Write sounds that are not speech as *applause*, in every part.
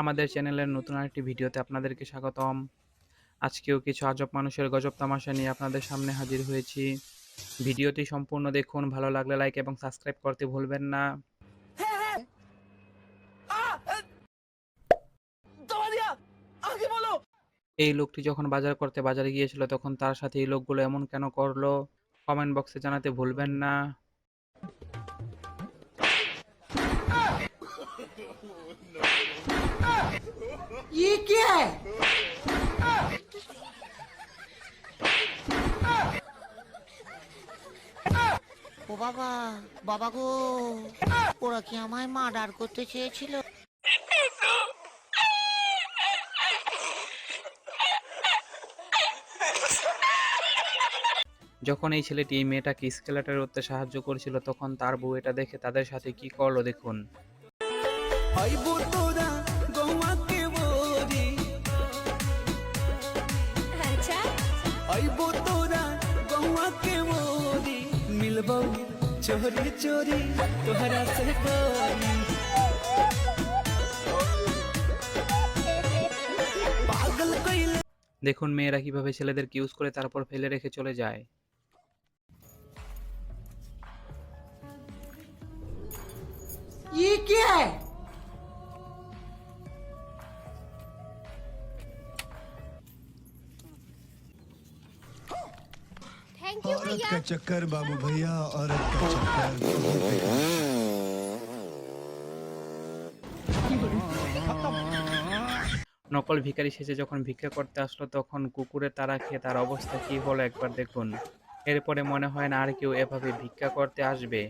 আমাদের চ্যানেলের নতুন আরেকটি ভিডিওতে আপনাদেরকে স্বাগতম। আজকেও কিছু আজব মানুষের গজব তামাশা নিয়ে আপনাদের সামনে হাজির হয়েছি। ভিডিওটি সম্পূর্ণ দেখুন, ভালো লাগলে লাইক এবং সাবস্ক্রাইব করতে ভুলবেন না। এই লোকটি যখন বাজার করতে বাজারে গিয়েছিল, তখন তার সাথে এই লোকগুলো এমন কেন করল? কমেন্ট বক্সে জানাতে ভুলবেন না। ये क्या है ও বাবা বাবা গো ওরা কি আমায় মার্ডার করতে চেয়েছিল যখন এই ছেলেটি এই মেয়েটাকে স্কেলেটার করতে সাহায্য করছিল তখন তার বউ এটা দেখে তাদের সাথে কি করলো দেখুন আইবো তোরা গৌয়াকে বরি মিলবো চোরি চোরি তোহরা से कोरी পাগল কইলে দেখুন মেয়েরা কিভাবে ছেলেদেরকে ইউজ করে তারপর ফেলে রেখে চলে যায় ये क्या है থ্যাংক ইউ औरत ভাইয়া का चक्कर बाबू भैया औरत का चक्कर নকল ভিখারি সেজে যখন ভিক্ষা করতে আসলো তখন কুকুরে তারা খেয়ে তার অবস্থা কি হলো একবার দেখুন এরপরে মনে হয় না আর কেউ এভাবে ভিক্ষা করতে আসবে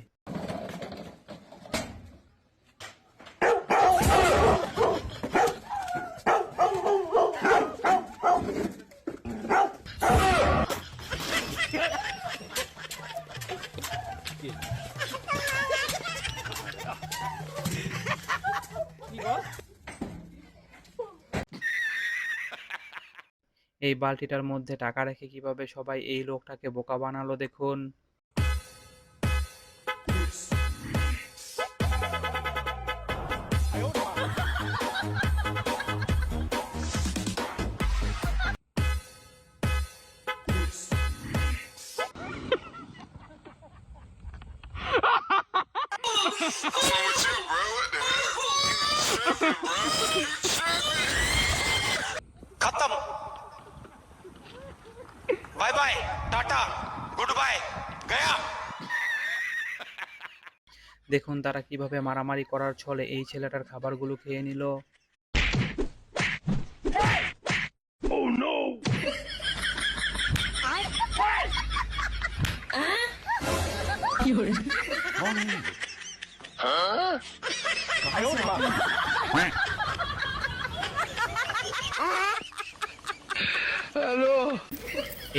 এই বালতিটার মধ্যে টাকা রেখে কীভাবে সবাই এই লোকটাকে বোকা বানালো দেখুন। দেখুন তারা কীভাবে মারামারি করার ছলে এই ছেলেটার খাবারগুলো খেয়ে নিল।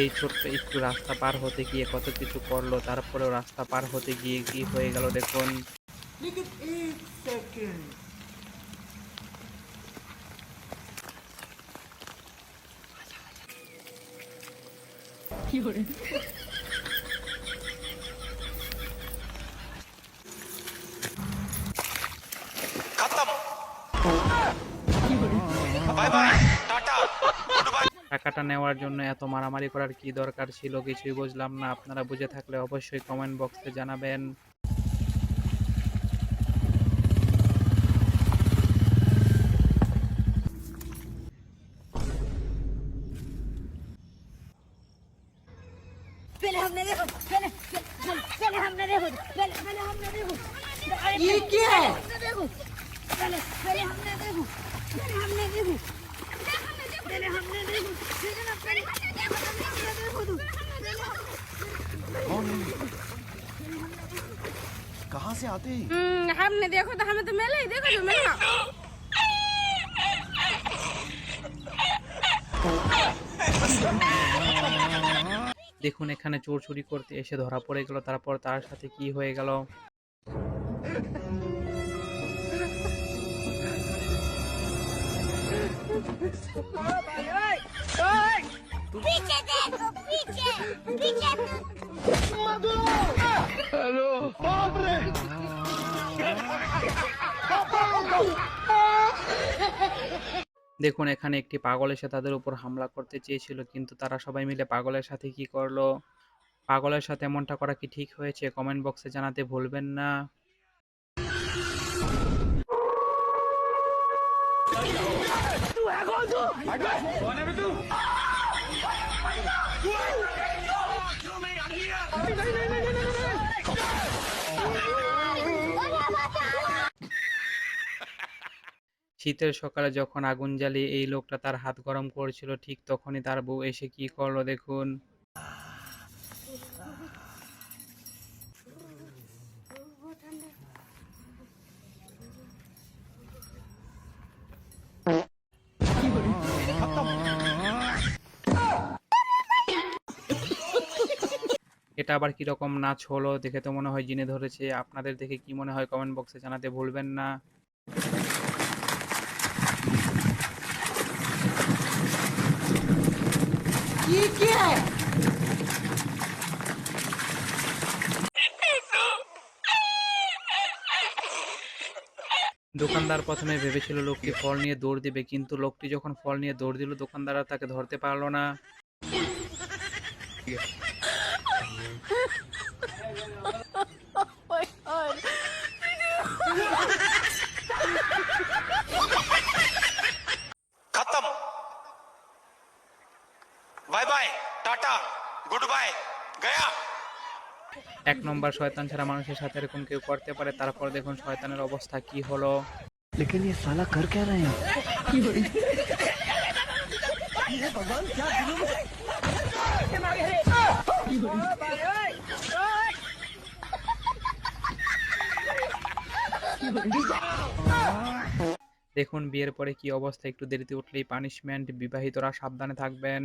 এই ছোট্ট একটু রাস্তা পার হতে গিয়ে কত কিছু করল, তারপরেও রাস্তা পার হতে গিয়ে কি হয়ে গেল দেখুন। কি টাকাটা নেওয়ার জন্য এত মারামারি করার কি দরকার ছিল কিছুই বুঝলাম না আপনারা বুঝে থাকলে অবশ্যই কমেন্ট বক্সে জানাবেন पहले हमने देखो पहले पहले पहले हमने देखो पहले पहले हमने देखो ये क्या है हमने देखो पहले पहले हमने देखो पहले हमने देखो कहाँ से आते हैं हम्म, हमने देखो तो हमें तो मिला ही देखो जो मिला দেখুন এখানে চোর চুরি করতে এসে ধরা পড়ে গেল তারপর তার সাথে কি হয়ে গেল দেখুন, এখানে একটি পাগল এসে তাদের উপর হামলা করতে চেয়েছিল, কিন্তু তারা সবাই মিলে পাগলের সাথে কি করল? পাগলের সাথে এমনটা করা কি ঠিক হয়েছে? কমেন্ট বক্সে জানাতে ভুলবেন না। শীতের সকালে যখন আগুন জ্বালিয়ে এই লোকটা তার হাত গরম করছিল, ঠিক তখনই তার বউ এসে কি করল দেখুন। এটা আবার কীরকম নাচ হলো দেখে তো মনে হয় জিনে ধরেছে। আপনাদের দেখে কি মনে হয় কমেন্ট বক্সে জানাতে ভুলবেন না। দোকানদার প্রথমে ভেবেছিল লোকটি ফল নিয়ে দৌড় দিবে কিন্তু লোকটি যখন ফল নিয়ে দৌড় দিল দোকানদার তাকে ধরতে পারল না। खत्म bye bye tata goodbye गया এক নম্বর শয়তান ছাড়া মানুষের সাথে এরকম কেউ করতে পারে তারপর দেখুন শয়তানের অবস্থা কি হলো लेकिन ये साला कर क्या रहे हैं *laughs* দেখুন বিয়ের পরে কি অবস্থা? একটু দেরিতে উঠলেই পানিশমেন্ট বিবাহিতরা সাবধানে থাকবেন।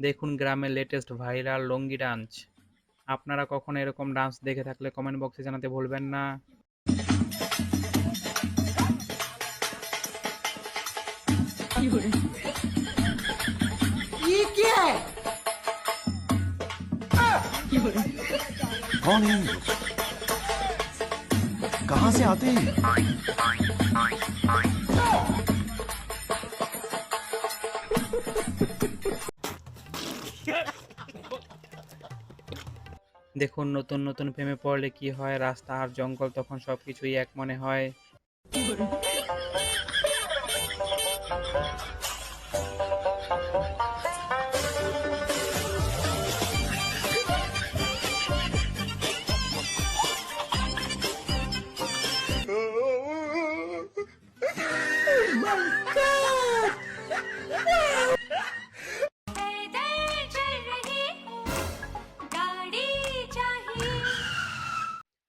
দেখুন গ্রামের লেটেস্ট ভাইরাল লঙ্গি ডান্স আপনারা কখনো এরকম ডান্স দেখে থাকলে কমেন্ট বক্সে জানাতে ভুলবেন না। कौन है ये? कहाँ से आते हैं দেখুন নতুন নতুন প্রেমে পড়লে কি হয় রাস্তা আর জঙ্গল তখন সবকিছুই এক মনে হয়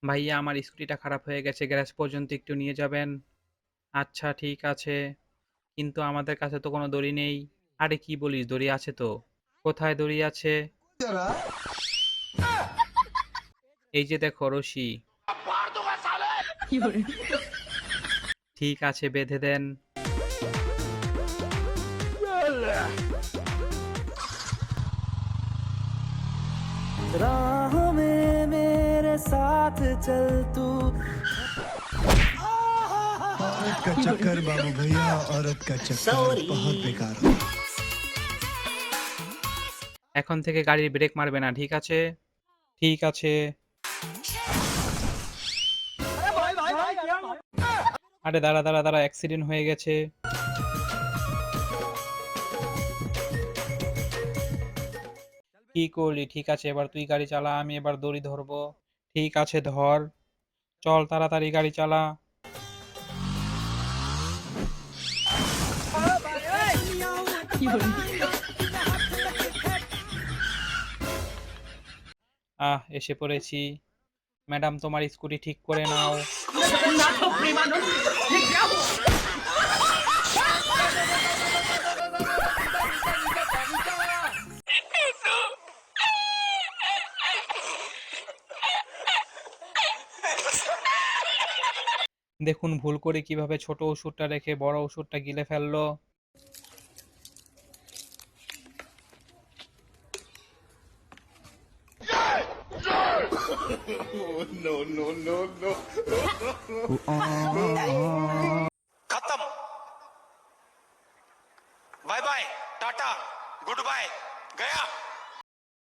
ভাইয়া আমার স্কুটিটা খারাপ হয়ে গেছে গ্যারেজ পর্যন্ত একটু নিয়ে যাবেন আচ্ছা ঠিক আছে কিন্তু আমাদের কাছে তো কোনো দড়ি নেই আরে কি বলিস দড়ি আছে তো কোথায় দড়ি আছে এই যে দেখো রশি ঠিক আছে বেঁধে দেন राहों में मेरे साथ चल तू औरत का चक्कर बाबू भैया औरत का चक्कर बहुत बेकार है এখন থেকে গাড়ির ব্রেক মারবে না ঠিক আছে ঠিক আছে আরে দাঁড়া দাঁড়া দাঁড়া অ্যাক্সিডেন্ট হয়ে গেছে কি করলি ঠিক আছে এবার তুই গাড়ি চালা আমি এবার দড়ি ধরবো ঠিক আছে ধর। চল তাড়াতাড়ি গাড়ি চালা। আহ, এসে পড়েছি। ম্যাডাম, তোমার স্কুটি ঠিক করে নাও। দেখুন ভুল করে কীভাবে ছোট ওষুধটা রেখে বড় ওষুধটা গিলে ফেলল। Bye bye, tata, good bye, Gaya.